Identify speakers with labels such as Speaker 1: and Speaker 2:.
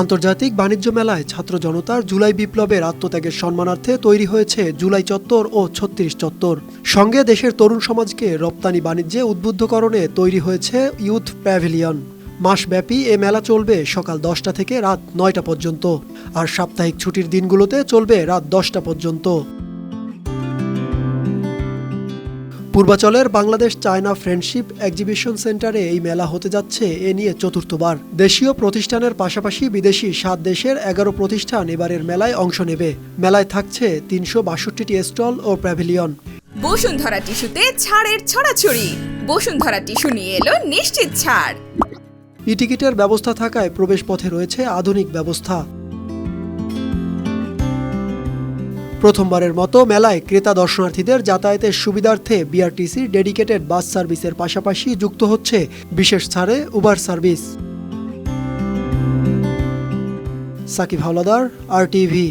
Speaker 1: আন্তর্জাতিক বাণিজ্য মেলায় ছাত্র জনতার জুলাই বিপ্লবের আত্মত্যাগের সম্মানার্থে তৈরি হয়েছে জুলাই চত্বর ও ছত্রিশ চত্বর। সঙ্গে দেশের তরুণ সমাজকে রপ্তানি বাণিজ্যে উদ্বুদ্ধকরণে তৈরি হয়েছে ইউথ প্যাভিলিয়ন। মাসব্যাপী এ মেলা চলবে সকাল দশটা থেকে রাত নয়টা পর্যন্ত। আর সাপ্তাহিক ছুটির দিনগুলোতে চলবে রাত দশটা পর্যন্ত। পূর্বাচলের বাংলাদেশ চায়না ফ্রেন্ডশিপ এক্সিবিশন সেন্টারে এই মেলা হতে যাচ্ছে এ নিয়ে চতুর্থবার। দেশীয় প্রতিষ্ঠানের পাশাপাশি বিদেশি সাত দেশের এগারো প্রতিষ্ঠান এবারের মেলায় অংশ নেবে। মেলায় থাকছে তিনশো বাষট্টিটি স্টল ও প্যাভিলিয়ন।
Speaker 2: বসুন্ধরা টিস্যুতে ছাড়ের ছড়াছড়ি। বসুন্ধরা টিস্যু নিয়ে এলো নিশ্চিত ছাড়।
Speaker 1: ই টিকিটের ব্যবস্থা থাকায় প্রবেশপথে রয়েছে আধুনিক ব্যবস্থা। প্রথমবারের মতো মেলায় ক্রেতা দর্শনার্থীদের যাতায়াতের সুবিধার্থে বিআরটিসি ডেডিকেটেড বাস সার্ভিসের পাশাপাশি যুক্ত হচ্ছে বিশেষ ছাড়ে Uber service Sakib Howlader R TV